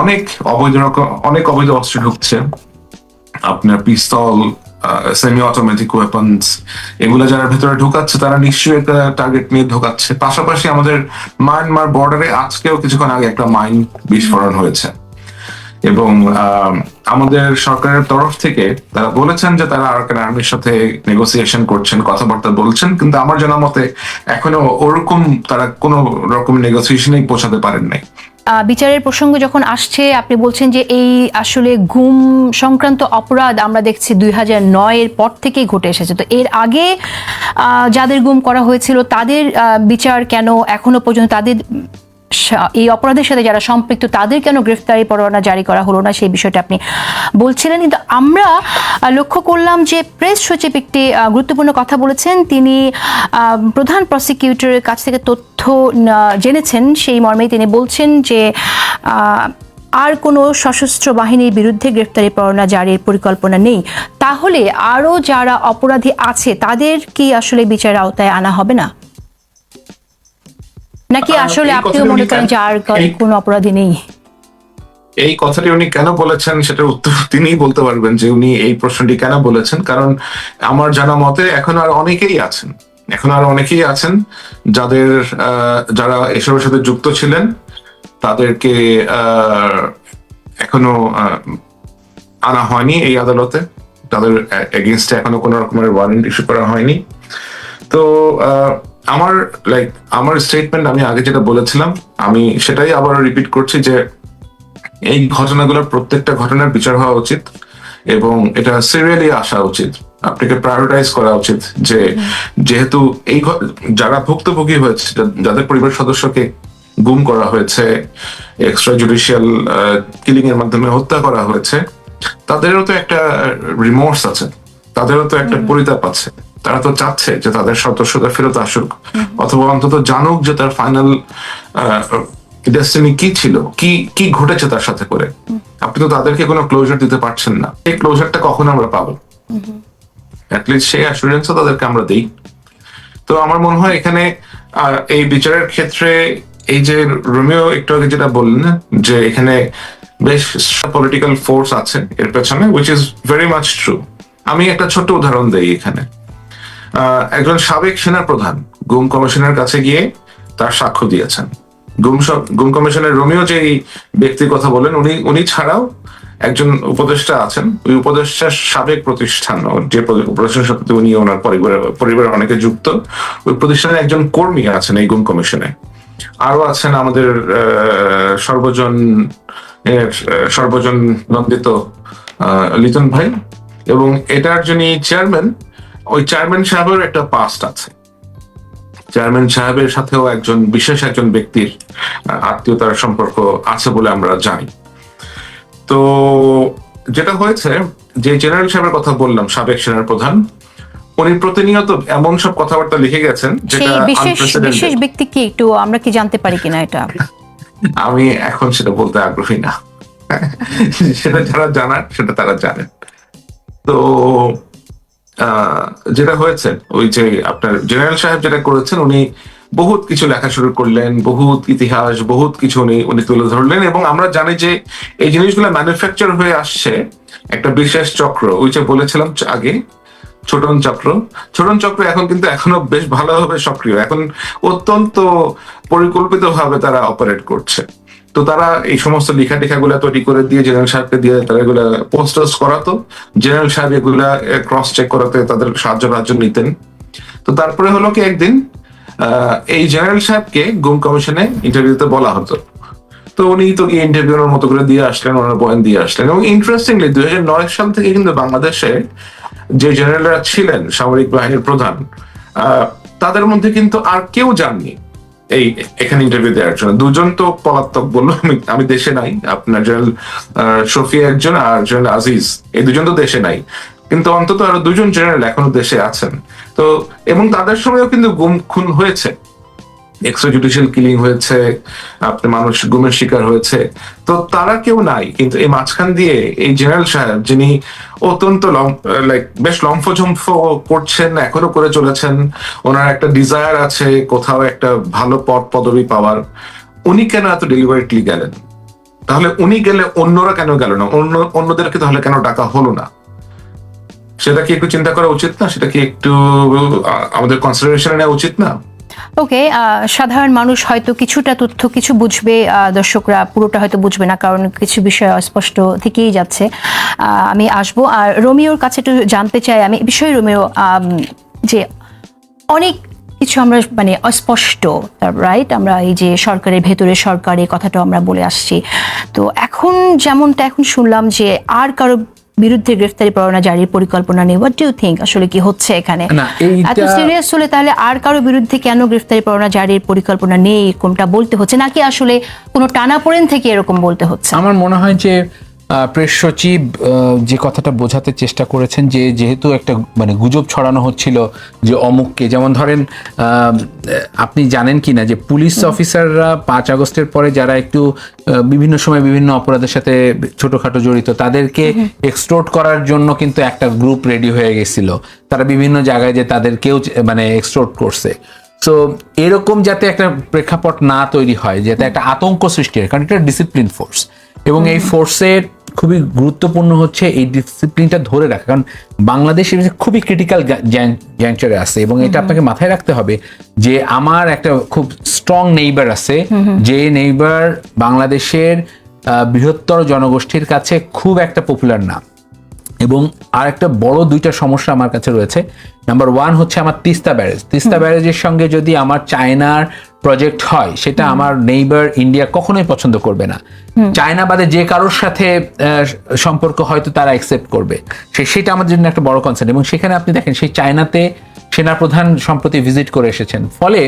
অনেক অবৈধ রকম অনেক অবৈধ অস্ত্র ঢুকছে। আপনার পিস্তল সেমি অটোমেটিক ওয়েপন্স এগুলো যারা ভেতরে ঢুকাচ্ছে, তারা নিশ্চয়ই একটা টার্গেট নিয়ে ঢুকাচ্ছে। পাশাপাশি আমাদের মায়ানমার বর্ডারে আজকেও কিছুক্ষণ আগে একটা মাইন বিস্ফোরণ হয়েছে। এবং আমাদের সরকারের তরফ থেকে তারা বলেছেন যে তারা আরাকান আর্মির সাথে নেগোসিয়েশন করছেন, কথাবার্তা বলছেন, কিন্তু আমার জানা মতে এখনও ওরকম তারা কোনো রকম নেগোসিয়েশনেই পৌঁছাতে পারেন নাই। বিচারের প্রসঙ্গ যখন আসছে, আপনি বলছেন যে এই আসলে গুম সংক্রান্ত অপরাধ আমরা দেখছি দুই হাজার নয়ের পর থেকেই ঘটে এসেছে। তো এর আগে যাদের গুম করা হয়েছিল, তাদের বিচার কেন এখনও পর্যন্ত তাদের এই অপরাধের সাথে যারা সম্পৃক্ত, তাদের কেন গ্রেফতারি পরোয়ানা জারি করা হলো না? সেই বিষয়টা আপনি বলছিলেন। কিন্তু আমরা লক্ষ্য করলাম যে প্রেস সচিব একটি গুরুত্বপূর্ণ কথা বলেছেন। তিনি প্রধান প্রসিকিউটরের কাছ থেকে তথ্য জেনেছেন। সেই মর্মেই তিনি বলছেন যে আর কোনো সশস্ত্র বাহিনীর বিরুদ্ধে গ্রেফতারি পরোয়ানা জারির পরিকল্পনা নেই। তাহলে আরও যারা অপরাধী আছে, তাদের কি আসলে বিচারের আওতায় আনা হবে না? নাকি আসলে আপনিও মনে করেন যে আর কোনো অপরাধী নেই? এই কথাটি উনি কেন বলেছেন সেটার উত্তর তিনিই বলতে পারবেন যে উনি এই প্রশ্নটি কেন বলেছেন। কারণ আমার জানা মতে এখন আর অনেকেই আছেন। এখন আর অনেকেই আছেন যাদের যারা এসবের সাথে যুক্ত ছিলেন তাদেরকে এখনও আনা হয়নি এই আদালতে। তাদের এগেনস্টে এখনও কোনো রকমের ওয়ারেন্ট ইস্যু করা হয়নি। তো আহ, আমার লাইক আমার স্টেটমেন্ট আমি আগে যেটা বলেছিলাম আমি সেটাই আবার রিপিট করছি যে এই ঘটনাগুলোর প্রত্যেকটা ঘটনার বিচার হওয়া উচিত এবং এটা সিরিয়ালি আসা উচিত। আপনাকে প্রায়োরিটাইজ করা উচিত যে যেহেতু এই যারা ভুক্তভোগী হয়েছে যাদের পরিবার সদস্যকে গুম করা হয়েছে এক্সট্রা জুডিশিয়াল কিলিং এর মাধ্যমে হত্যা করা হয়েছে তাদেরও তো একটা রিমোর্স আছে তাদেরও তো একটা পরিতাপ আছে। তারা তো চাচ্ছে যে তাদের সদস্যতা ফেরত আসুক। অথবা অন্তত জানুক যে তার ফাইনাল ডেস্টিনি কি ছিল? কি কি ঘটেছে তার সাথে করে? আপনি তো তাদেরকে কোনো ক্লোজার দিতে পারছেন না। এই ক্লোজারটা কখন আমরা পাবো? অ্যাটলিস্ট সেই অ্যাসুরেন্সও তাদেরকে আমরা দিই। তো আমার মনে হয় এখানে এই বিচারের ক্ষেত্রে এই যে রোমিও একটু আগে যেটা বললেন, যে এখানে বেশ পলিটিক্যাল ফোর্স আছে এর পেছনে which is very much true আমি একটা ছোট্ট উদাহরণ দেই এখানে। একজন সাবেক সেনা প্রধান গুম কমিশনের কাছে গিয়ে তার সাক্ষ্য দিয়েছেন। গুম গুম কমিশনের রোমিও যে ব্যক্তির কথা বলেন উনি উনি ছাড়াও একজন উপদেষ্টা আছেন। ওই উপদেষ্টার সাবেক প্রতিষ্ঠান যে প্রতি- প্রতিষ্ঠানের সাথে উনি ওনার পরিবারের পরিবারের অনেকে যুক্ত, ওই প্রতিষ্ঠানের একজন কর্মী আছেন এই গুম কমিশনে। আরও আছেন আমাদের সর্বজন সর্বজন নন্দিত লিটন ভাই। এবং এটার যিনি চেয়ারম্যান ওই চেয়ারম্যান সাহেবের একটা পাস্ট আছে। চেয়ারম্যান সাহেবের সাথেও একজন বিশেষ একজন ব্যক্তির আত্মীয়তার সম্পর্ক আছে বলে আমরা জানি। তো যেটা হয়েছে যে জেনারেল সাহেবের কথা বললাম সাবেক সেনার প্রধান উনি প্রতিনিয়ত এমন সব কথাবার্তা লিখে গেছেন যেটা বিশেষ ব্যক্তি কি একটু আমরা কি জানতে পারি কিনা এটা? আমি এখন সেটা বলতে আগ্রহী না। সেটা যারা জানার সেটা তারা জানেন। তো যেটা হয়েছে, ওই যে আপনার জেনারেল সাহেব যেটা করেছেন, উনি বহুত কিছু লেখা শুরু করলেন, বহুত ইতিহাস, বহুত কিছু উনি উনি তুলে ধরলেন এবং আমরা জানি যে এই জিনিসগুলো ম্যানুফ্যাকচার হয়ে আসছে একটা বিশেষ চক্র। ওই যে বলেছিলাম আগে, ছোটন চক্র। ছোটন চক্র এখন কিন্তু এখনও বেশ ভালোভাবে সক্রিয়। এখন অত্যন্ত পরিকল্পিত ভাবে তারা অপারেট করছে। তো তারা এই সমস্ত লেখা টেখা গুলা তৈরি করে দিয়ে জেনারেল সাহেবকে দিয়ে তারা এগুলা পোস্টার্স করাতো। জেনারেল সাহেব এগুলা ক্রস চেক করাতে তাদের সাহায্য সাহায্য নিতেন। তো তারপরে হলো কি একদিন এই জেনারেল সাহেবকে গুম কমিশনে ইন্টারভিউতে বলা হতো। তো উনি তো গিয়ে ইন্টারভিউর মতো করে দিয়ে আসলেন, ওনার পয়েন্ট দিয়ে আসলেন। এবং ইন্টারেস্টিংলি দুই হাজার নয় সাল থেকে কিন্তু বাংলাদেশে যে জেনারেলরা ছিলেন, সামরিক বাহিনীর প্রধান তাদের মধ্যে কিন্তু আর কেউ যাননি। এই, এখানে ইন্টারভিউ দেওয়ার জন্য। দুজন তো পলাতক বলল, আমি দেশে নাই। আপনার জেনারেল শফি একজন আর জেনারেল আজিজ, এই দুজন তো দেশে নাই। কিন্তু অন্তত আরও দুজন জেনারেল এখনও দেশে আছেন। তো, এবং তাদের সময়ও কিন্তু গুম খুন হয়েছে। এক্সট্রা কিলিং হয়েছে মানুষ গুমের শিকার হয়েছে, তো তারা কেউ নাই। কিন্তু এই মাঝখান দিয়ে এই জেনারেল সাহেব, যিনি অত্যন্ত লাইক বেশ লম্ফঝম্ফ করছেন, এখনও করে চলেছেন, ওনার একটা ডিজায়ার আছে, কোথাও একটা ভালো পদ পদবি পাওয়ার, উনি কেন এত ডেলিভারিটলি গেলেন? তাহলে উনি গেলে অন্যরা কেন গেল না? অন্য, অন্যদেরকে তাহলে কেন ডাকা হলো না? সেটা কি একটু চিন্তা করা উচিত না? সেটা কি একটু আমাদের কনসিডারেশনে নেওয়া উচিত না? ওকে সাধারণ মানুষ হয়তো কিছুটা তথ্য, কিছু বুঝবে দর্শকরা পুরোটা হয়তো বুঝবে না, কারণ কিছু বিষয় অস্পষ্ট থেকেই যাচ্ছে। আমি আসব। আর রোমিওর কাছে একটু জানতে চাই, আমি বিষয়ে রোমিও যে অনেক কিছু আমরা মানে অস্পষ্ট রাইট আমরা এই যে সরকারের ভেতরে সরকার, এই কথাটা আমরা বলে আসছি। তো এখন যেমনটা এখন শুনলাম যে আর কারও বিরুদ্ধে গ্রেফতারি পরোয়ানা জারির পরিকল্পনা নেই হোয়াট ডু থিঙ্ক আসলে কি হচ্ছে এখানে? এত সিরিয়াস হলে তাহলে আর কারও বিরুদ্ধে কেন গ্রেফতারি পরোয়ানা জারির পরিকল্পনা নেই? কোনটা বলতে হচ্ছে? নাকি আসলে কোনো টানাপোড়েন থেকে এরকম বলতে হচ্ছে? আমার মনে হয় যে প্রেস সচিব যে কথাটা বোঝাতে চেষ্টা করেছেন যে যেহেতু একটা মানে গুজব ছড়ানো হচ্ছিল যে অমুককে যেমন ধরেন আপনি জানেন কি না যে পুলিশ অফিসাররা পাঁচ আগস্টের পরে যারা একটু বিভিন্ন সময় বিভিন্ন অপরাধের সাথে ছোটখাটো জড়িত তাদেরকে এক্সটোর্ট করার জন্য কিন্তু একটা গ্রুপ রেডি হয়ে গেছিল। তারা বিভিন্ন জায়গায় যে তাদেরকেও মানে এক্সটোর্ট করছে। সো এরকম যাতে একটা প্রেক্ষাপট না তৈরি হয় যাতে একটা আতঙ্ক সৃষ্টি হয় কারণ এটা ডিসিপ্লিন ফোর্স এবং এই ফোর্সের খুবই গুরুত্বপূর্ণ হচ্ছে এই ডিসিপ্লিনটা ধরে রাখা। কারণ বাংলাদেশ খুবই ক্রিটিক্যাল জ্যাংচারে আছে এবং এটা আপনাকে মাথায় রাখতে হবে যে আমার একটা খুব স্ট্রং নেইবার আছে যে নেইবার বাংলাদেশের বৃহত্তর জনগোষ্ঠীর কাছে খুব একটা পপুলার না। এবং আর একটা বড় দুইটা সমস্যা আমার কাছে রয়েছে। নাম্বার ওয়ান হচ্ছে আমার তিস্তা ব্যারেজ। তিস্তা ব্যারেজের সঙ্গে যদি আমার চায়নার প্রজেক্ট হয় সেটা আমার নেইবার ইন্ডিয়া কখনোই পছন্দ করবে না। চায়না বাদে যে কারোর সাথে সম্পর্ক হয়তো তারা অ্যাকসেপ্ট করবে। সে সেটা আমাদের জন্য একটা বড় কনসার্ন এবং সেখানে আপনি দেখেন সেই চায়নাতে সেনাপ্রধান সম্প্রতি ভিজিট করে এসেছেন। ফলে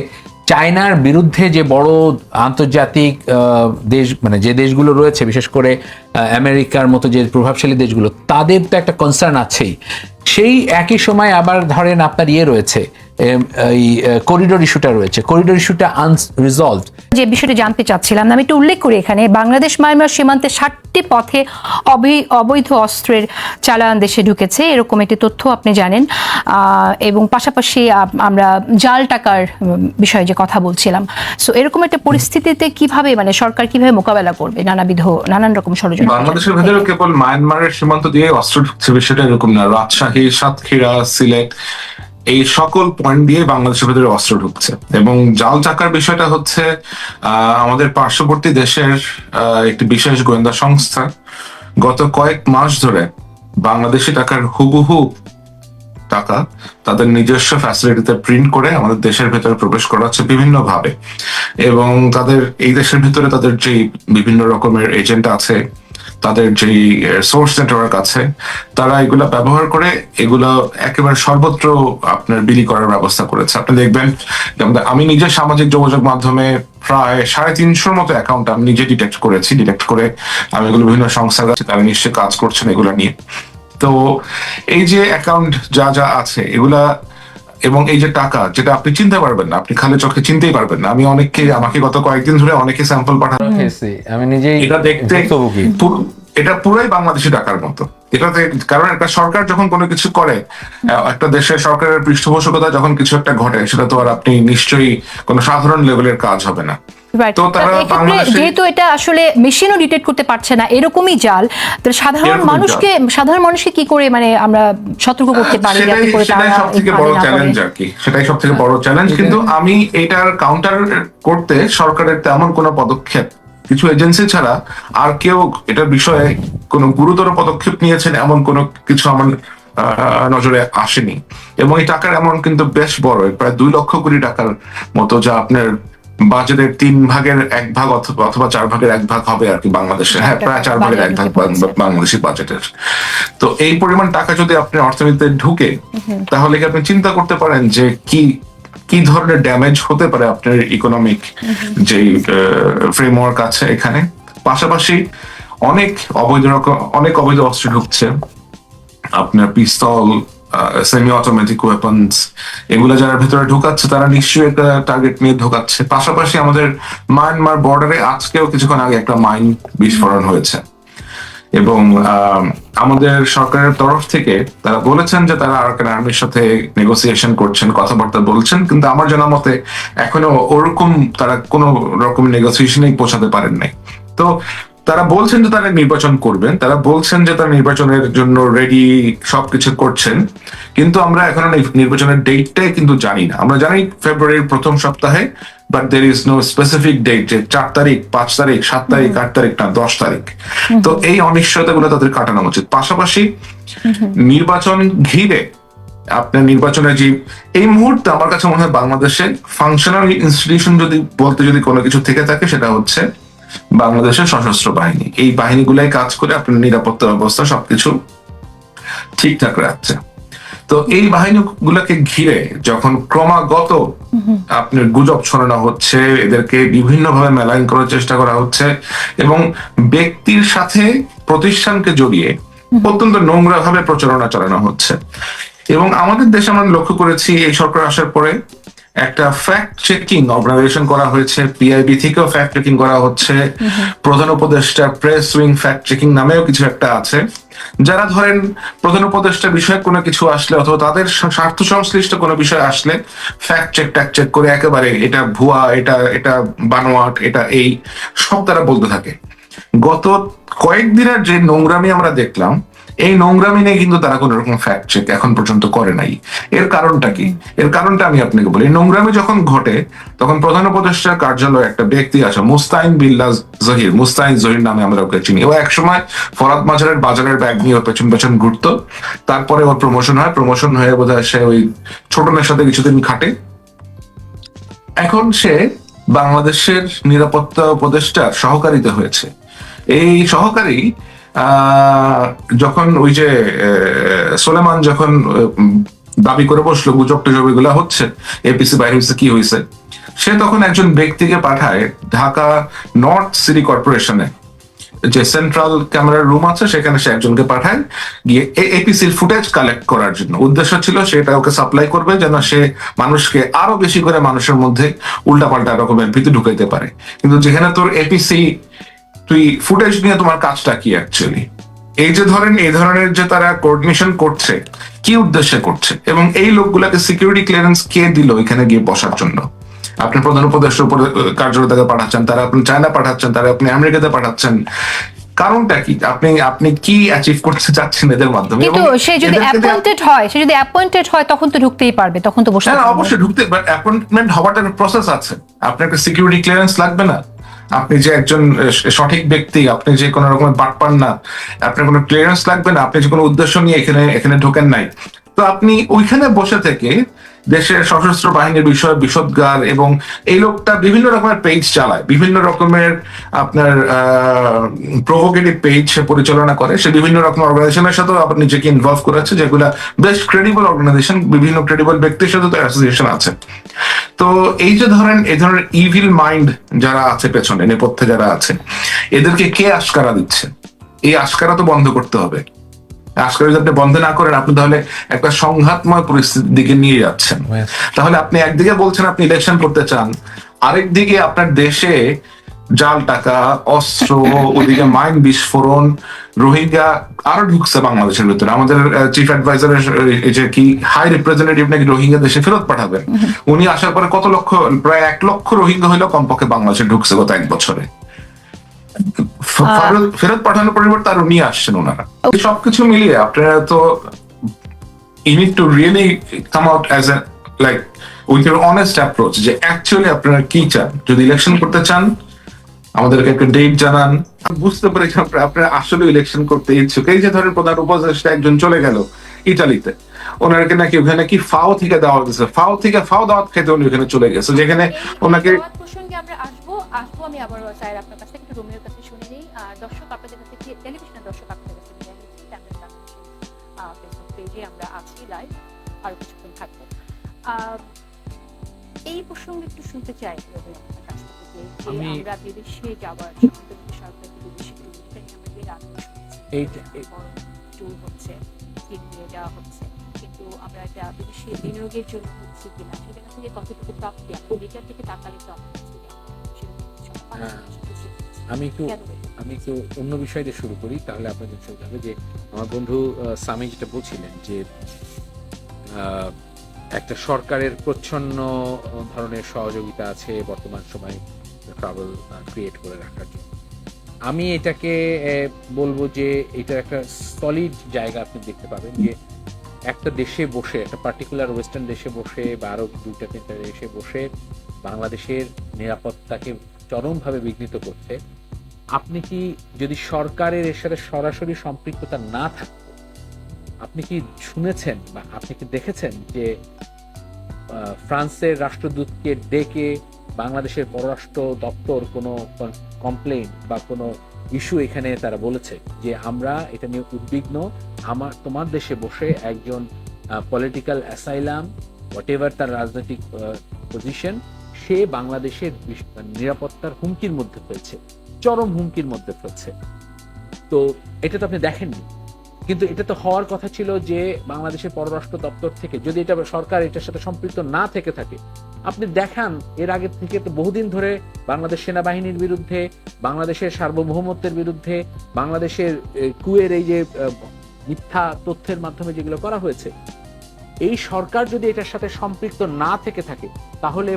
চায়নার বিরুদ্ধে যে বড় আন্তর্জাতিক দেশ মানে যে দেশগুলো রয়েছে বিশেষ করে আমেরিকার মতো যে প্রভাবশালী দেশগুলো তাদের তো একটা কনসার্ন আছেই। সেই একই সময় আবার ধরেন আপনার ইয়ে রয়েছে এই করিডোর ইস্যুটা রয়েছে। করিডোর ইস্যুটা আনরিজলভড যে বিষয়টি জানতে চাচ্ছিলাম আমি একটু উল্লেখ করি এখানে বাংলাদেশ মায়ানমার সীমান্তে ষাটটি পথে অবৈ- অবৈধ অস্ত্রের চালান দেশে ঢুকেছে। এরকম একটি তথ্য আপনি জানেন। আহ, এবং পাশাপাশি আমরা জাল টাকার বিষয়ে যে কথা বলছিলাম। সো এরকম একটা পরিস্থিতিতে কীভাবে মানে সরকার কীভাবে মোকাবেলা করবে? নানাবিধ নানান রকম ষড়যন্ত্র। বাংলাদেশের ভেতরে কেবল মায়ানমারের সীমান্ত দিয়ে অস্ত্র ঢুকছে বিষয়টা এরকম না। রাজশাহী সাতক্ষীরা সিলেট এই সকল পয়েন্ট দিয়ে বাংলাদেশের ভেতরে অস্ত্র ঢুকছে। এবং জাল চাকার বিষয়টা হচ্ছে আমাদের পার্শ্ববর্তী দেশের একটি বিশেষ গোয়েন্দা সংস্থা গত কয়েক মাস ধরে বাংলাদেশি টাকার হুবহু টাকা তাদের নিজস্ব ফ্যাসিলিটিতে প্রিন্ট করে আমাদের দেশের ভেতরে প্রবেশ করাচ্ছে বিভিন্ন ভাবে এবং তাদের, এই দেশের ভেতরে তাদের যে বিভিন্ন রকমের এজেন্ট আছে তাদের যে সোর্স নেটওয়ার্ক আছে, তারা এগুলা ব্যবহার করে এগুলো একেবারে সর্বত্র আপনার বিলি করার ব্যবস্থা করেছে। আপনি দেখবেন আমি নিজে সামাজিক যোগাযোগ মাধ্যমে প্রায় সাড়ে তিনশোর মতো অ্যাকাউন্ট আমি নিজে ডিটেক্ট করেছি ডিটেক্ট করে আমি এগুলো বিভিন্ন সংস্থার কাছে তারা নিশ্চয়ই কাজ করছেন এগুলো নিয়ে। তো এই যে অ্যাকাউন্ট যা যা আছে, এগুলা এবং এই যে টাকা যেটা আপনি চিনতে পারবেন না আপনি খালি চোখে চিনতেই পারবেন না। আমি অনেককে আমাকে গত কয়েকদিন ধরে অনেকে স্যাম্পল পাঠানো। আমি নিজেই এটা দেখতে এটা পুরোই বাংলাদেশি টাকার মতো। এটাতে কারণ একটা সরকার যখন কোনো কিছু করে একটা দেশের সরকারের পৃষ্ঠপোষকতা যখন কিছু একটা ঘটে সেটা তো আর আপনি নিশ্চয়ই কোনো সাধারণ লেভেলের কাজ হবে না. তো তারা যেহেতু এটা আসলে মেশিনও ডিটেক্ট করতে পারছে না এরকমই জাল তো সাধারণ মানুষকে সাধারণ মানুষকে কি করে মানে আমরা সতর্ক করতে পারি যাতে করে তারা বড়? চ্যালেঞ্জ আর কি। সেটাই সব থেকে বড় চ্যালেঞ্জ কিন্তু আমি এটার কাউন্টার করতে সরকারের তেমন কোনো পদক্ষেপ কিছু এজেন্সি ছাড়া আর কেউ এটার বিষয়ে কোনো গুরুতর পদক্ষেপ নিয়েছেন এমন কোনো কিছু আমার নজরে আসেনি। এবং এই টাকার অ্যামাউন্ট কিন্তু বেশ বড়। প্রায় দুই লক্ষ কোটি টাকার মতো যা আপনার বাজেটের তিন ভাগের এক ভাগ অথবা চার ভাগের এক ভাগ হবে আর কি বাংলাদেশে। হ্যাঁ প্রায় চার ভাগের এক ভাগ বাংলাদেশি বাজেটের তো এই পরিমাণ টাকা যদি আপনি অর্থনীতিতে ঢুকে তাহলে কি আপনি চিন্তা করতে পারেন যে কি কি ধরনের ড্যামেজ হতে পারে আপনার ইকোনমিক যে ফ্রেমওয়ার্ক আছে এখানে? পাশাপাশি অনেক অবৈধ রকম অনেক অবৈধ অস্ত্র ঢুকছে। আপনার পিস্তল সেমি অটোমেটিক ওয়েপন্স এগুলো যারা ভেতরে ঢুকাচ্ছে, তারা নিশ্চয়ই একটা টার্গেট নিয়ে ঢুকাচ্ছে। পাশাপাশি আমাদের মায়ানমার বর্ডারে আজকেও কিছুক্ষণ আগে একটা মাইন বিস্ফোরণ হয়েছে। এবং আমাদের সরকারের তরফ থেকে তারা বলেছেন যে তারা আরাকান আর্মির সাথে নেগোসিয়েশন করছেন, কথাবার্তা বলছেন, কিন্তু আমার জানা মতে এখনও ওরকম তারা কোনো রকম নেগোসিয়েশনেই পৌঁছাতে পারেন নাই। তো তারা বলছেন যে তারা নির্বাচন করবেন তারা বলছেন যে তারা নির্বাচনের জন্য রেডি সবকিছু করছেন কিন্তু আমরা এখনও নির্বাচনের ডেটটাই কিন্তু জানি না। আমরা জানি ফেব্রুয়ারির প্রথম সপ্তাহে but there is no specific date যে চার তারিখ পাঁচ তারিখ সাত তারিখ আট তারিখ না দশ তারিখ। তো এই অনিশ্চয়তা গুলো তাদের কাটানো উচিত। পাশাপাশি নির্বাচন ঘিরে আপনার নির্বাচনে যে এই মুহূর্তে আমার কাছে মনে হয় বাংলাদেশে ফাংশনাল ইনস্টিটিউশন যদি বলতে যদি কোনো কিছু থেকে থাকে সেটা হচ্ছে বাংলাদেশের সশস্ত্র বাহিনী। এই বাহিনীগুলাই কাজ করে আপনার নিরাপত্তা ব্যবস্থা সবকিছু ঠিকঠাক রাখছে। তো এই বাহিনীগুলোকে ঘিরে যখন ক্রমাগত আপনার গুজব ছড়ানো হচ্ছে এদেরকে বিভিন্নভাবে মেলাইন করার চেষ্টা করা হচ্ছে এবং ব্যক্তির সাথে প্রতিষ্ঠানকে জড়িয়ে অত্যন্ত নোংরা ভাবে প্রচারণা চালানো হচ্ছে। এবং আমাদের দেশে আমরা লক্ষ্য করেছি এই সরকার আসার পরে একটা ফ্যাক্ট চেকিং অর্গানাইজেশন করা হয়েছে পিআইবি থেকেও ফ্যাক্ট চেকিং করা হচ্ছে। প্রধান উপদেষ্টা প্রেস উইং ফ্যাক্ট চেকিং নামেও কিছু একটা আছে। যারা ধরেন প্রধান উপদেষ্টা বিষয়ে কোনো কিছু আসলে অথবা তাদের স্বার্থ সংশ্লিষ্ট কোনো বিষয় আসলে ফ্যাক্ট চেক ট্যাক চেক করে একেবারে এটা ভুয়া এটা এটা বানোয়াট এটা এই সব তারা বলতে থাকে। গত কয়েকদিনের যে নোংরামি আমরা দেখলাম এই নোংরামি নিয়ে কিন্তু তারা কোনো রকম ফ্যাক্ট চেক এখন পর্যন্ত করে নাই। এর কারণটা কি? এর কারণটা আমি আপনাকে বলি নোংরামি যখন ঘটে, তখন প্রধান উপদেষ্টার কার্যালয়ে একটা ব্যক্তি আছে, মুস্তাইন বিল্লাহ জহির, মুস্তাইন জহির নামে আমরা ওকে চিনি। ও একসময় ফরাদ মাজারের বাজারের ব্যাগ নিয়ে ওর পেছন পেছন ঘুরতো, তারপরে ওর প্রমোশন হয়। প্রমোশন হয়ে বোধহয় সে ওই ছোটনের সাথে কিছুদিন খাটে। এখন সে বাংলাদেশের নিরাপত্তা উপদেষ্টার সহকারীতে হয়েছে। এই সহকারী যখন ওই যে সোলেমান যখন দাবি করে বসল, গুজব টুজব এগুলো হচ্ছে এপিসি বাইরে হয়েছে, কি হয়েছে, সে তখন একজন ব্যক্তিকে পাঠায় ঢাকা নর্থ সিটি কর্পোরেশনে। যে সেন্ট্রাল ক্যামেরার রুম আছে, সেখানে সে একজনকে পাঠায়, গিয়ে এপিসির ফুটেজ কালেক্ট করার জন্য। উদ্দেশ্য ছিল সেটা ওকে সাপ্লাই করবে, যেন সে মানুষকে আরও বেশি করে মানুষের মধ্যে উল্টাপাল্টা রকমের ভীতি ঢুকাইতে পারে। কিন্তু যেখানে তোর এপিসি তুই ফুটেজ নিয়ে তোমার কাজটা কি অ্যাকচুয়ালি এই যে ধরেন এই ধরনের যে তারা কোঅর্ডিনেশন করছে কি উদ্দেশ্যে করছে? এবং এই লোকগুলাকে সিকিউরিটি ক্লিয়ারেন্স কে দিল এখানে গিয়ে বসার জন্য? আপনি প্রধান উপদেষ্টার উপরে পাঠাচ্ছেন তারা আপনি চায়না পাঠাচ্ছেন তারা আপনি আমেরিকাতে পাঠাচ্ছেন। কারণটা কি? আপনি আপনি কি অ্যাচিভ করতে চাচ্ছেন এদের মাধ্যমে? কিন্তু সে যদি অ্যাপয়েন্টেড হয় সে যদি অ্যাপয়েন্টেড হয় তখন তো ঢুকতেই পারবে তখন তো বসে হ্যাঁ থাকবে। অবশ্যই ঢুকতে বাট অ্যাপয়েন্টমেন্ট হওয়ার একটা প্রসেস আছে। আপনার একটা সিকিউরিটি ক্লিয়ারেন্স লাগবে না? আপনি যে একজন সঠিক ব্যক্তি, আপনি যে কোনো রকমের বাট পান না, আপনার কোনো ক্লিয়ারেন্স লাগবে না, আপনি যে কোনো উদ্দেশ্য নিয়ে এখানে এখানে ঢোকেন নাই। তো আপনি ওইখানে বসে থেকে দেশের সশস্ত্র বাহিনীর বিষয়ে বিশদগার এবং এই লোকটা বিভিন্ন রকমের পেজ চালায়। বিভিন্ন রকমের আপনার প্রভোকেটিভ পেজ সে পরিচালনা করে। সে বিভিন্ন রকম অর্গানাইজেশনের সাথেও আবার নিজেকে ইনভলভ করেছে, যেগুলা বেশ ক্রেডিবল অর্গানাইজেশন বিভিন্ন ক্রেডিবল ব্যক্তির সাথে তো অ্যাসোসিয়েশন আছে। তো এই যে ধরেন, এই ধরনের ইভিল মাইন্ড যারা আছে পেছনে, নেপথ্যে যারা আছে, এদেরকে কে আশকারা দিচ্ছে? এই আশকারা তো বন্ধ করতে হবে। আশকারা যদি আপনি বন্ধ না করেন আপনি তাহলে একটা সংঘাতময় পরিস্থিতির দিকে নিয়ে যাচ্ছেন। তাহলে আপনি একদিকে বলছেন আপনি ইলেকশন করতে চান আরেক দিকে আপনার দেশে জাল টাকা অস্ত্র ওদিকে মাইন বিস্ফোরণ রোহিঙ্গা আরও ঢুকছে বাংলাদেশের ভিতরে। আমাদের চিফ অ্যাডভাইজারের এই যে কি হাই রিপ্রেজেন্টেটিভ নাকি রোহিঙ্গা দেশে ফেরত পাঠাবেন উনি আসার পরে কত লক্ষ প্রায় এক লক্ষ রোহিঙ্গা হইল কমপক্ষে বাংলাদেশে ঢুকছে গত এক বছরে। ফেরত- পাঠানোর পরিবর্তে আরও নিয়ে আসছেন ওনারা। সবকিছু মিলিয়ে আপনারা তো need to really come out as a like with your honest approach যে অ্যাকচুয়ালি আপনারা কি চান? যদি ইলেকশন করতে চান আমাদেরকে একটা ডেট জানান। বুঝতে পেরেছি আপনারা আসলে ইলেকশন করতে ইচ্ছুক। এই যে ধরেন প্রধান উপদেষ্টা একজন চলে গেল ইটালিতে। ওনাকে নাকি ওখানে কি ফাও থেকে দেওয়া হয়েছে ফাও থেকে ফাও দাওয়াত খেতে উনি ওখানে চলে গেছে। যেখানে ওনাকে আসব আমি আবার স্যার আপনার কাছ থেকে একটু রোমিওর কাছে শুনে নিই। আর দর্শক আপনাদের কাছে টেলিভিশনের দর্শক আপনাদের কাছে বিদায় নিচ্ছি চ্যানেল ফেসবুক পেজে আমরা আছি লাইভ আরও কিছুক্ষণ থাকব। এই প্রসঙ্গে একটু শুনতে চাই আপনার কাছ থেকে যে যে আমরা বিদেশে যাওয়ার সম্পর্কে বিদেশে নিয়ে হচ্ছে যাওয়া হচ্ছে কিন্তু আমরা এটা বিদেশি বিনিয়োগের জন্য হচ্ছে কিনা সেটা থেকে কতটুকু প্রাপ্তি থেকে তাকালে তো আমি একটু আমি একটু অন্য বিষয় দিয়ে শুরু করি তাহলে আপনাদের সুবিধা হবে যে আমার বন্ধু সামি যেটা বলছিলেন যে একটা সরকারের প্রচ্ছন্ন ধরনের সহযোগিতা আছে বর্তমান সময় ট্রাভেল ক্রিয়েট করে রাখার জন্য। আমি এটাকে বলব যে এটা একটা সলিড জায়গা আপনি দেখতে পাবেন যে একটা দেশে বসে একটা পার্টিকুলার ওয়েস্টার্ন দেশে বসে বা আরও দুইটা তিনটা দেশে বসে বাংলাদেশের নিরাপত্তাকে চরমভাবে বিঘ্নিত করছে। আপনি কি যদি সরকারের এর সাথে সরাসরি সম্পৃক্ততা না থাকতো আপনি কি শুনেছেন বা আপনি কি দেখেছেন যে ফ্রান্সের রাষ্ট্রদূতকে ডেকে বাংলাদেশের পররাষ্ট্র দপ্তর কোনো কমপ্লেন বা কোনো ইস্যু এখানে তারা বলেছে যে, আমরা এটা নিয়ে উদ্বিগ্ন। আমার, তোমার দেশে বসে একজন পলিটিক্যাল অ্যাসাইলাম হোয়াট এভার তার রাজনৈতিক পজিশন সে বাংলাদেশের নিরাপত্তার হুমকির মধ্যে ফেলছে, চরম হুমকির মধ্যে ফেলছে। তো এটা তো আপনি দেখেননি। কিন্তু এটা তো হওয়ার কথা ছিল যে বাংলাদেশের পররাষ্ট্র দপ্তর থেকে, যদি এটা সরকার এটার সাথে সম্পৃক্ত না থেকে থাকে, আপনি দেখান, এর আগে থেকে তো বহুদিন ধরে বাংলাদেশ সেনাবাহিনীর বিরুদ্ধে, বাংলাদেশের সার্বভৌমত্বের বিরুদ্ধে, বাংলাদেশের কুয়ের এই যে মিথ্যা তথ্যের মাধ্যমে যেগুলো করা হয়েছে, এই সরকার যদি এটার সাথে সম্পৃক্ত না থেকে থাকে, তাহলে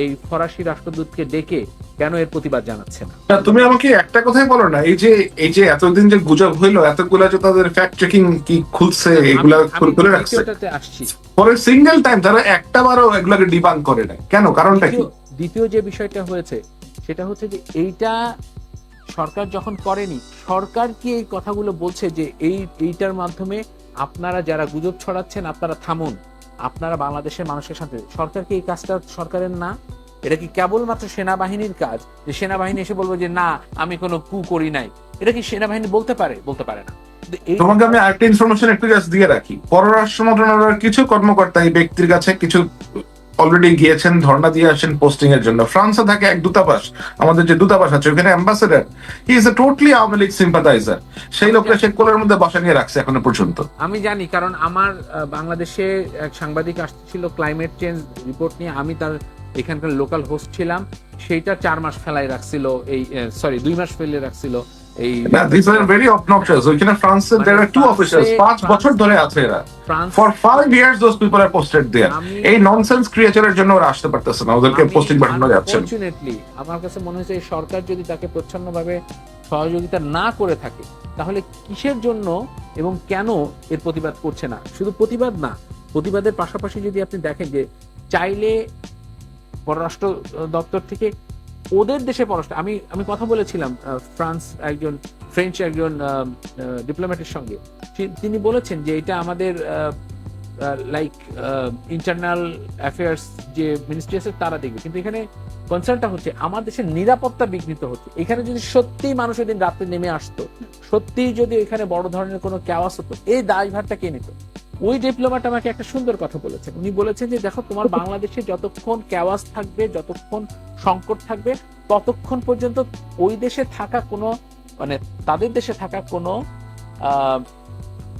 এই ফরাসি রাষ্ট্রদূতকে ডেকে কেন এর প্রতিবাদ জানাচ্ছে না? তুমি আমাকে একটা কথাই বলো না এই যে এই যে এতদিন যে গুজব হইল এতগুলা যে তাদের ফ্যাক্ট চেকিং কি খুলছে এগুলা খুলে রাখছে। আসছি। পরে সিঙ্গেল টাইম তারা একটা বারও এগুলাকে ডিবাঙ্ক করে না কেন? কারণটা কি? দ্বিতীয় যে বিষয়টা হয়েছে সেটা হচ্ছে যে এইটা সরকার যখন করেনি সরকার কি এই কথাগুলো বলছে যে এই এইটার মাধ্যমে আপনারা যারা গুজব ছড়াচ্ছেন আপনারা থামুন। আপনারা বাংলাদেশের মানুষের সাথে সরকার কি এই কাজটা সরকারের না? এটা কি কেবলমাত্র সেনাবাহিনীর কাজ? যে সেনাবাহিনী এসে বলব যে, না, আমি কোনো কু করি নাই। এটা কি সেনাবাহিনী বলতে পারে? বলতে পারে না। তোমাকে আমি আরেকটা ইনফরমেশন একটু জাস্ট দিয়ে রাখি। পররাষ্ট্র মন্ত্রণালয়ের কিছু কর্মকর্তা এই ব্যক্তির কাছে কিছু অলরেডি গিয়েছেন, ধর্ণা দিয়ে আসেন পোস্টিং এর জন্য। ফ্রান্সে থাকে এক দূতাবাস, আমাদের যে দূতাবাস আছে, ওখানে ambassador he is a totally Awami League sympathiser সেই লোকটা সে কোলের মধ্যে বসা নিয়ে রাখছে এখনও পর্যন্ত। আমি জানি, কারণ আমার বাংলাদেশে এক সাংবাদিক আসছিল ক্লাইমেট চেঞ্জ রিপোর্ট নিয়ে, আমি তার এখানকার লোকাল হোস্ট ছিলাম। সেইটা চার মাস ফেলাই রাখছিল, এই সরি দুই মাস ফেলে রাখছিল। এই দিস আর ভেরি অবনক্সিয়াস ওইখানে ফ্রান্সে দেয়ার আর টু অফিসার্স পাঁচ বছর ধরে আছে এরা। For five years those people are posted there এই ননসেন্স ক্রিয়েচারের জন্য ওরা আসতে পারতেছে না ওদেরকে পোস্টিং পাঠানো যাচ্ছে না। আমার কাছে মনে হয়েছে এই সরকার যদি তাকে প্রচ্ছন্নভাবে সহযোগিতা না করে থাকে তাহলে কিসের জন্য এবং কেন এর প্রতিবাদ করছে না? শুধু প্রতিবাদ না প্রতিবাদের পাশাপাশি যদি আপনি দেখেন যে চাইলে পররাষ্ট্র দপ্তর থেকে ওদের দেশে পররাষ্ট্র আমি আমি কথা বলেছিলাম ফ্রান্স একজন ফ্রেঞ্চ একজন ডিপ্লোম্যাটের সঙ্গে। তিনি বলেছেন যে এটা আমাদের লাইক ইন্টারনাল অ্যাফেয়ার্স যে মিনিস্ট্রি আছে তারা দেখবে। কিন্তু এখানে কনসার্নটা হচ্ছে আমার দেশের নিরাপত্তা বিঘ্নিত হচ্ছে। এখানে যদি সত্যি মানুষ ওই দিন রাতে নেমে আসতো সত্যি যদি এখানে বড় ধরনের কোনো ক্যাওয়াস হতো, এই দায়ভারটা কে নিত? ওই ডিপ্লোমাট আমাকে একটা সুন্দর কথা বলেছেন। উনি বলেছেন যে, দেখো, তোমার বাংলাদেশে যতক্ষণ ক্যাওয়াস থাকবে, যতক্ষণ সংকট থাকবে, ততক্ষণ পর্যন্ত ওই দেশে থাকা কোনো মানে তাদের দেশে থাকা কোনো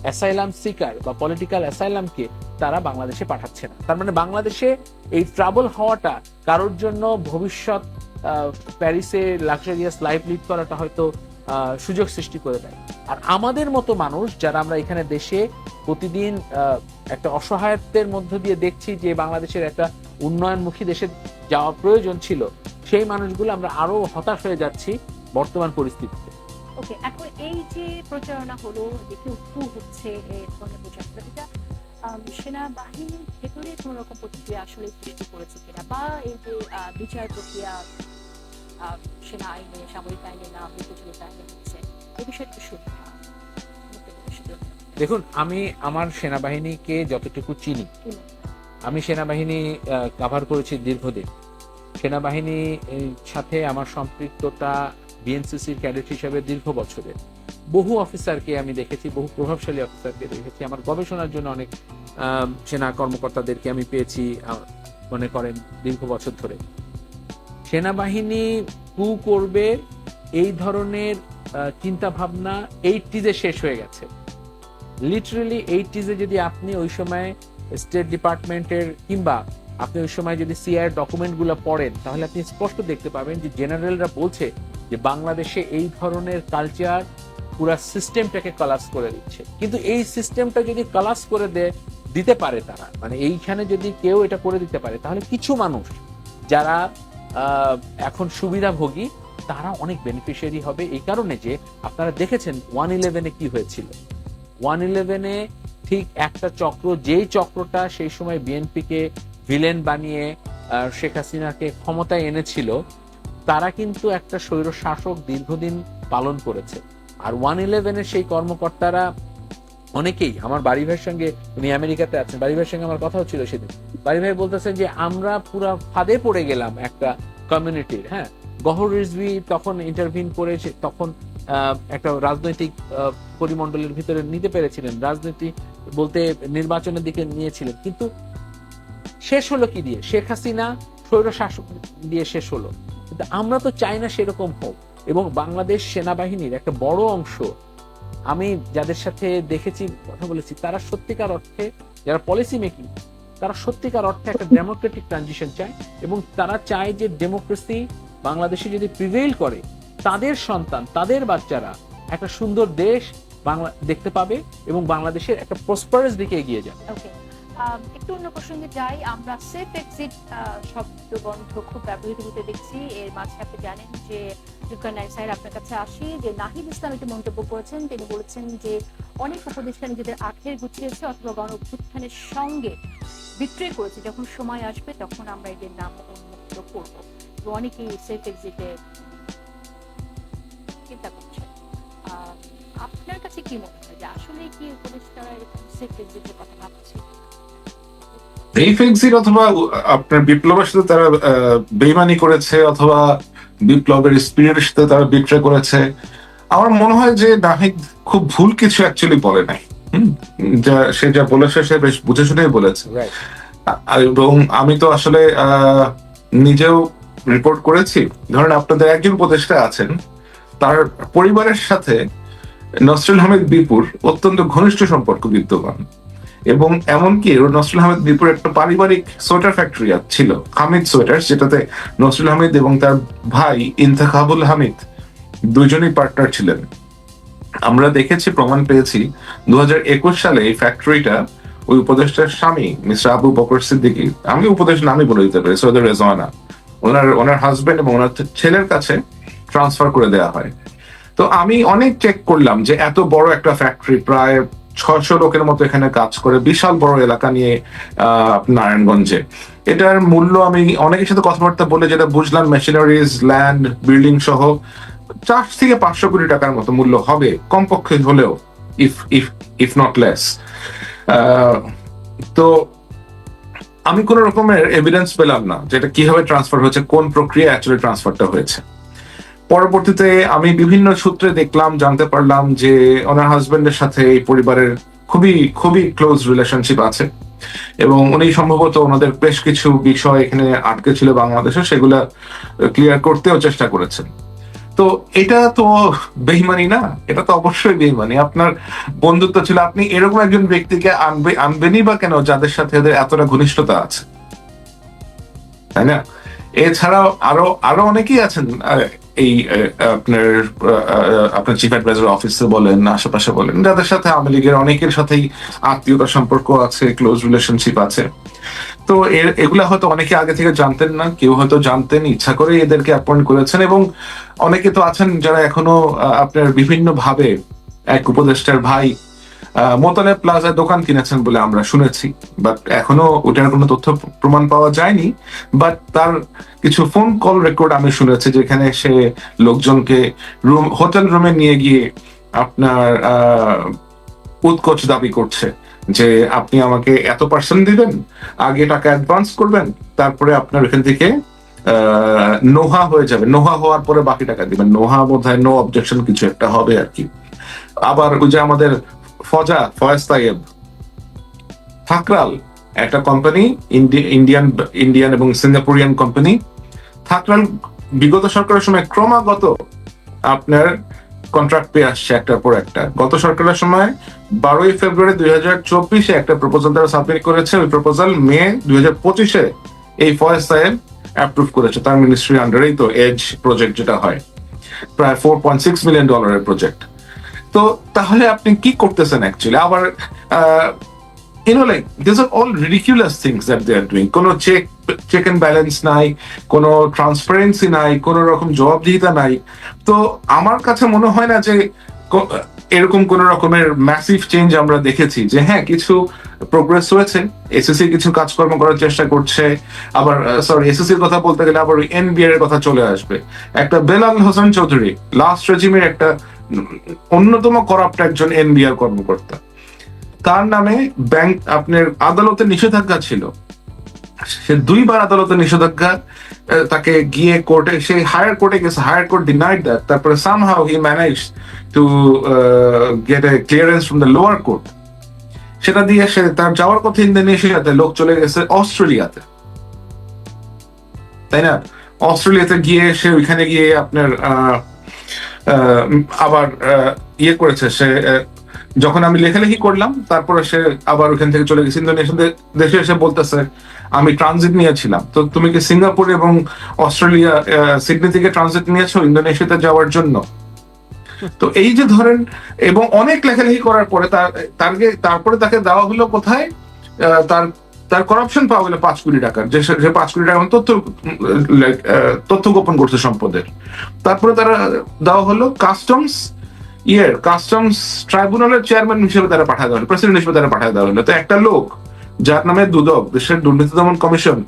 অ্যাসাইলাম সিকার বা পলিটিক্যাল অ্যাসাইলামকে তারা বাংলাদেশে পাঠাচ্ছে না। তার মানে বাংলাদেশে এই ট্রাবল হওয়াটা কারোর জন্য ভবিষ্যৎ প্যারিসে লাক্সারিয়াস লাইফ লিড করাটা হয়তো সুযোগ সৃষ্টি করে দেয়। আর আমাদের মতো মানুষ যারা আমরা এখানে দেশে প্রতিদিন একটা অসহায়ত্বের মধ্য দিয়ে দেখছি যে বাংলাদেশের একটা উন্নয়নমুখী দেশে যাওয়া প্রয়োজন ছিল, সেই মানুষগুলো আমরা আরও হতাশ হয়ে যাচ্ছি বর্তমান পরিস্থিতিতে। ওকে, এখন এই যে প্রচারণা হলো দেখে উৎপু হচ্ছে এই সেনাবাহিনীর ভেতরে কোনো রকম প্রতিক্রিয়া আসলে সৃষ্টি করেছে কিনা? বা এই যে বিচার প্রক্রিয়া সেনা আইনে, সামরিক আইনে না প্রচলিত আইনে হচ্ছে এই বিষয়টা শুনি দেখুন আমি আমার সেনাবাহিনীকে যতটুকু চিনি আমি সেনাবাহিনী কাভার করেছি দীর্ঘদিন। সেনাবাহিনী সাথে আমার সম্পৃক্ততা বিএনসিসির ক্যাডেট হিসেবে দীর্ঘ বছরের। বহু অফিসারকে আমি দেখেছি বহু প্রভাবশালী অফিসারকে দেখেছি। আমার গবেষণার জন্য অনেক সেনা কর্মকর্তাদেরকে আমি পেয়েছি মনে করেন দীর্ঘ বছর ধরে। সেনাবাহিনী কু করবে এই ধরনের চিন্তা ভাবনা এইটিজে শেষ হয়ে গেছে। লিটারেলি এইটিজে যদি আপনি ওই সময় স্টেট ডিপার্টমেন্টের কিংবা আপনি ওই সময় যদি সিআই ডকুমেন্টগুলো পড়েন, তাহলে আপনি স্পষ্ট দেখতে পাবেন যে জেনারেলরা বলছে যে বাংলাদেশে এই ধরনের কালচার পুরা সিস্টেমটাকে কলাপস করে দিচ্ছে। কিন্তু এই সিস্টেমটা যদি কলাপস করে দে, দিতে পারে তারা। মানে এইখানে যদি কেউ এটা করে দিতে পারে, তাহলে কিছু মানুষ যারা এখন সুবিধাভোগী তারা অনেক বেনিফিশিয়ারি হবে এই কারণে যে আপনারা দেখেছেন ওয়ান ইলেভেনে কি হয়েছিল। ওয়ান ইলেভেনে ঠিক একটা চক্র, যেই চক্রটা সেই সময় বিএনপিকে ভিলেন বানিয়ে শেখ হাসিনাকে ক্ষমতায় এনেছিল, তারা কিন্তু একটা স্বৈর শাসক দীর্ঘদিন পালন করেছে। আর ওয়ান ইলেভেনের সেই কর্মকর্তারা অনেকেই, আমার বাড়ি ভাইয়ের সঙ্গে, উনি আমেরিকাতে আছেন বাড়ি ভাইয়ের সঙ্গে আমার কথা হচ্ছিল সেদিন। বাড়ি ভাই বলতেছেন যে, আমরা পুরা ফাঁদে পড়ে গেলাম একটা কমিউনিটির হ্যাঁ? গহর রিজভি তখন ইন্টারভিন করে তখন একটা রাজনৈতিক পরিমণ্ডলের ভিতরে নিতে পেরেছিলেন। রাজনীতি বলতে নির্বাচনের দিকে নিয়েছিলেন। কিন্তু শেষ হলো কি দিয়ে? শেখ হাসিনা স্বৈর শাসক দিয়ে শেষ হলো। কিন্তু আমরা তো চাই না সেরকম হোক। এবং বাংলাদেশ সেনাবাহিনীর একটা বড় অংশ আমি যাদের সাথে দেখেছি কথা বলেছি তারা সত্যিকার অর্থে যারা পলিসি মেকিং তারা সত্যিকার অর্থে একটা ডেমোক্রেটিক ট্রানজিশন চায় এবং তারা চায় যে ডেমোক্রেসি বাংলাদেশে যদি প্রিভেইল করে, তাদের সন্তান, তাদের বাচ্চারা একটা সুন্দর দেশ বাংলা, দেখতে পাবে এবং বাংলাদেশের একটা প্রসপারাস দিকে এগিয়ে যাবে। ওকে একটু অন্য প্রসঙ্গে যাই, আমরা সেফ এক্সিট শব্দবন্ধ খুব ব্যবহৃত হতে দেখছি। এর মাঝে আপনি জানেন যে জুলকার সাহেব আপনার কাছে আসি, যে নাহিদ ইসলাম একটি মন্তব্য করেছেন। তিনি বলেছেন যে অনেক উপদেষ্টা নিজেদের আখের গুছিয়েছে অথবা গণ অভ্যুত্থানের সঙ্গে বিক্রয় করেছে। যখন সময় আসবে তখন আমরা এদের নাম উন্মুক্ত করব। অনেকেই সেফ এক্সিটে চিন্তা করছে। আপনার কাছে কি মনে হয় যে আসলে কি উপদেষ্টারা এরকম সেফ এক্সিটের কথা ভাবছে? এই ফেক্সির অথবা আপনার বিপ্লবের সাথে তারা বেইমানি করেছে অথবা বিপ্লবের স্পিরিটের সাথে তারা বিক্রয় করেছে। আমার মনে হয় যে নাহিদ খুব ভুল কিছু অ্যাকচুয়ালি বলে নাই। হুম? যা সে যা বলেছে সে বেশ বুঝে শুনেই বলেছে। আর এবং আমি তো আসলে আহ, নিজেও রিপোর্ট করেছি। ধরেন আপনাদের একজন উপদেষ্টা আছেন, তার পরিবারের সাথে নসরুল আহমেদ বিপুর অত্যন্ত ঘনিষ্ঠ সম্পর্ক বিদ্যমান। এবং এমনকি নসরুল আহমেদ বিপুর একটা পারিবারিক সোয়েটার ফ্যাক্টরি ছিল, হামিদ সোয়েটার, যেটাতে নসরুল আহমেদ এবং তার ভাই ইন্তেখাবুল হামিদ দুজনেই পার্টনার ছিলেন। আমরা দেখেছি, প্রমাণ পেয়েছি দু হাজার একুশ সালে এই ফ্যাক্টরিটা ওই উপদেষ্টার স্বামী, মিস্টার আবু বকর সিদ্দিকী, আমি উপদেশ নামই বলে দিতে পারি, সৈয়দ রেজওয়ানা ওনার ওনার হাজবেন্ড এবং ওনার ছেলের কাছে ট্রান্সফার করে দেওয়া হয়। তো আমি অনেক চেক করলাম যে এত বড় একটা ফ্যাক্টরি প্রায় ছশো লোকের মতো এখানে কাজ করে, বিশাল বড় এলাকা নিয়ে নারায়ণগঞ্জে। এটার মূল্য আমি অনেকের সাথে কথাবার্তা বলে যেটা বুঝলাম মেশিনারিজ ল্যান্ড বিল্ডিং সহ চার থেকে পাঁচশো কোটি টাকার মতো মূল্য হবে, কমপক্ষে হলেও if if if not less তো আমি কোন রকমের এভিডেন্স পেলাম না যেটা কীভাবে ট্রান্সফার হয়েছে, কোন প্রক্রিয়া অ্যাকচুয়ালি ট্রান্সফারটা হয়েছে। পরবর্তীতে আমি বিভিন্ন সূত্রে দেখলাম, জানতে পারলাম যে ওনার হাজবেন্ডের সাথে এই পরিবারের খুবই খুবই ক্লোজ রিলেশনশিপ আছে এবং উনি সম্ভবত ওনাদের বেশ কিছু বিষয় এখানে আটকে ছিল বাংলাদেশে, সেগুলা ক্লিয়ার করতেও চেষ্টা করেছেন। তো এটা তো বেইমানি না, এটা তো অবশ্যই বেইমানি। আপনার বন্ধুত্ব ছিল, আপনি এরকম একজন ব্যক্তিকে আনবে, আনবেনই বা কেন যাদের সাথে এদের এতটা ঘনিষ্ঠতা আছে? তাই না? এছাড়াও আরও আরও অনেকেই আছেন এই আপনার আপনার চিফ অ্যাডভাইজার অফিসে বলেন, আশেপাশে বলেন, যাদের সাথে আওয়ামী লীগের অনেকের সাথেই আত্মীয়তা সম্পর্ক আছে ক্লোজ রিলেশনশিপ আছে। তো এগুলা হয়তো অনেকে আগে থেকে জানতেন না কেউ হয়তো জানতেন ইচ্ছা করে এদেরকে অ্যাপয়েন্ট করেছেন এবং অনেকে তো আছেন যারা এখনও আপনার বিভিন্ন ভাবে এক উপদেষ্টার ভাই আহ, মোতালেব প্লাজায় দোকান কিনেছেন বলে আমরা শুনেছি। বাট এখনও ওটার কোনো তথ্য প্রমাণ পাওয়া যায়নি। বাট তার কিছু ফোন কল রেকর্ড আমি শুনেছি যেখানে সে লোকজনকে রুম হোটেল রুমে নিয়ে গিয়ে আপনার উৎকোচ দাবি করছে। যে আপনি আমাকে এত পার্সেন্ট দিবেন, আগে টাকা অ্যাডভান্স করবেন, তারপরে আপনার এখান থেকে নোহা হয়ে যাবে। নোহা হওয়ার পরে বাকি টাকা দিবেন। নোহা বোধ হয় নো অবজেকশন কিছু একটা হবে আর কি। আবার ওই যে আমাদের ফজা, ফয়েজ তাইয়েব থাকরাল, একটা কোম্পানি ইন্ডিয়ান ইন্ডিয়ান এবং সিঙ্গাপুরিয়ান কোম্পানি থাকরাল বিগত সরকারের সময় ক্রমাগত আপনার কন্ট্রাক্ট পেয়ে আসছে একটার পর একটা। গত সরকারের সময় বারোই ফেব্রুয়ারি দুই হাজার চব্বিশে একটা প্রপোজাল তারা সাবমিট করেছে। ওই প্রপোজাল মে দুই হাজার পঁচিশে এই ফয়েজ সাহেব অ্যাপ্রুভ করেছে তার মিনিস্ট্রির আন্ডারেই তো এজ প্রজেক্ট যেটা হয়। প্রায় ফোর পয়েন্ট সিক্স মিলিয়ন ডলারের প্রজেক্ট তো তাহলে আপনি কি করতেছেন অ্যাকচুয়ালি আবার you know, like these are all ridiculous things that they are doing. কোনো চেক চেক এন্ড ব্যালেন্স নাই কোনো ট্রান্সপারেন্সি নাই কোনো রকম জবাবদিহিতা নাই। তো আমার কাছে মনে হয় না যে এরকম কোন রকমের ম্যাসিভ চেঞ্জ আমরা দেখেছি যে হ্যাঁ কিছু প্রোগ্রেস হয়েছে এসএসসি কিছু কাজকর্ম করার চেষ্টা করছে আবার সরি এসএসসির কথা বলতে গেলে আবার ওই এনবিআর এর কথা চলে আসবে। একটা বেলাল হোসেন চৌধুরী লাস্ট রেজিমের একটা অন্যতম করাপ্ট একজন এনবিআর কর্মকর্তা। তার নামে ব্যাংক আপনার আদালতে নিষেধাজ্ঞা ছিল। সে দুইবার আদালতে নিষেধাজ্ঞা তাকে গিয়ে কোর্টে সে হায়ার কোর্টে গেছে হায়ার কোর্ট ডিনাইড দ্যাট তারপরে somehow he manage to get a clearance from the lower court সেটা দিয়ে সে তার যাওয়ার কথা ইন্দোনেশিয়াতে, লোক চলে গেছে অস্ট্রেলিয়াতে। তাই না? অস্ট্রেলিয়াতে গিয়ে সে ওইখানে গিয়ে আপনার আবার ইয়ে করেছে, সে যখন আমি লেখালেখি করলাম, তারপরে সে আবার ওখান থেকে চলে গেছে ইন্দোনেশিয়া দেশে এসে বলতেছে, আমি ট্রানজিট নিয়েছিলাম। তো তুমি কি সিঙ্গাপুর এবং অস্ট্রেলিয়া সিডনি থেকে ট্রানজিট নিয়েছো ইন্দোনেশিয়াতে যাওয়ার জন্য? তো এই যে ধরেন, এবং অনেক লেখালেখি করার পরে তার তারকে তারপরে তাকে দেওয়া হলো কোথায়? তার তার করাপশন পাওয়া গেলো পাঁচ কোটি টাকার। যে পাঁচ কোটি টাকা তথ্য তথ্য গোপন করছে সম্পদের। তারপরে তারা দেওয়া হলো কাস্টমস ইয়ের কাস্টমস ট্রাইব্যুনালের চেয়ারম্যান হিসেবে তারা পাঠায় দেওয়া হলো প্রেসিডেন্ট হিসেবে তারা পাঠায় দেওয়া হলো। তো একটা লোক, যার নামে দুদক, দেশের দুর্নীতি দমন কমিশন,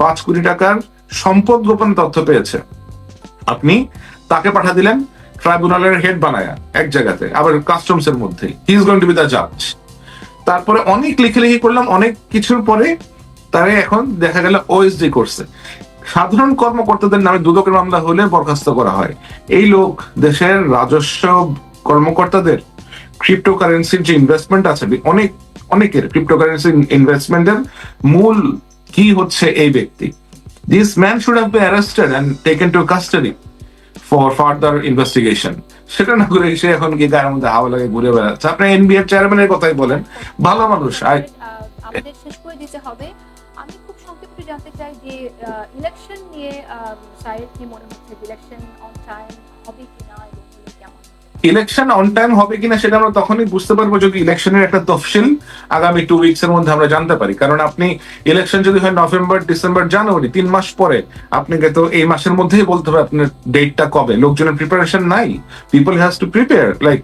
পাঁচ কোটি টাকার সম্পদ গোপন তথ্য পেয়েছে। আপনি তাকে পাঠা দিলেন ট্রাইব্যুনালের হেড বানায়া, এক জায়গাতে, আবার কাস্টমস এর মধ্যে he is going to be the জাজ তারপরে অনেক লেখালেখি করলাম, অনেক কিছুর পরে তারে এখন দেখা গেল ওএসডি করছে। সাধারণ কর্মকর্তাদের নামে দুদকের মামলা হলে বরখাস্ত করা হয়। এই লোক দেশের রাজস্ব কর্মকর্তাদের ক্রিপ্টোকারেন্সির যে ইনভেস্টমেন্ট আছে অনেক অনেকের ক্রিপ্টোকারেন্সি ইনভেস্টমেন্টের মূল কি হচ্ছে এই ব্যক্তি? This man should have be arrested and taken to custody for further investigation সেটা না করে সে এখন কি গায়ের মধ্যে হাওয়া লাগে ঘুরে বেড়াচ্ছে। আপনি এনবিআর চেয়ারম্যানের কথাই বলেন। ভালো মানুষ আই আমাদের শেষ করে দিতে হবে। আমি খুব সংক্ষিপ্ত জানতে চাই যে ইলেকশন নিয়ে সাইড কি মনে হচ্ছে? ইলেকশন অন টাইম হবে কিনা ইলেকশন অন টাইম হবে কিনা সেটা আমরা তখনই বুঝতে পারব যদি ইলেকশনের একটা তফসিল আগামী টু উইকস এর মধ্যে আমরা জানতে পারি। কারণ আপনি ইলেকশন যদি হয় নভেম্বর ডিসেম্বর জানুয়ারি তিন মাস পরে, আপনাকে তো এই মাসের মধ্যেই বলতে হবে আপনার ডেটটা কবে। লোকজনের প্রিপারেশন নাই। People has to prepare like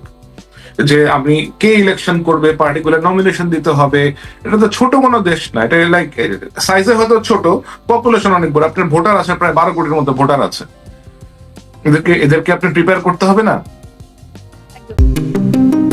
যে আমি কে ইলেকশন করবে পার্টিকুলার নমিনেশন দিতে হবে। এটা তো ছোট কোনো দেশ না। এটা লাইক সাইজে হয়তো ছোট পপুলেশন অনেক বড়। আপনার ভোটার আছে, প্রায় বারো কোটির মতো ভোটার আছে। এদেরকে এদেরকে আপনি প্রিপেয়ার করতে হবে না? Thank you.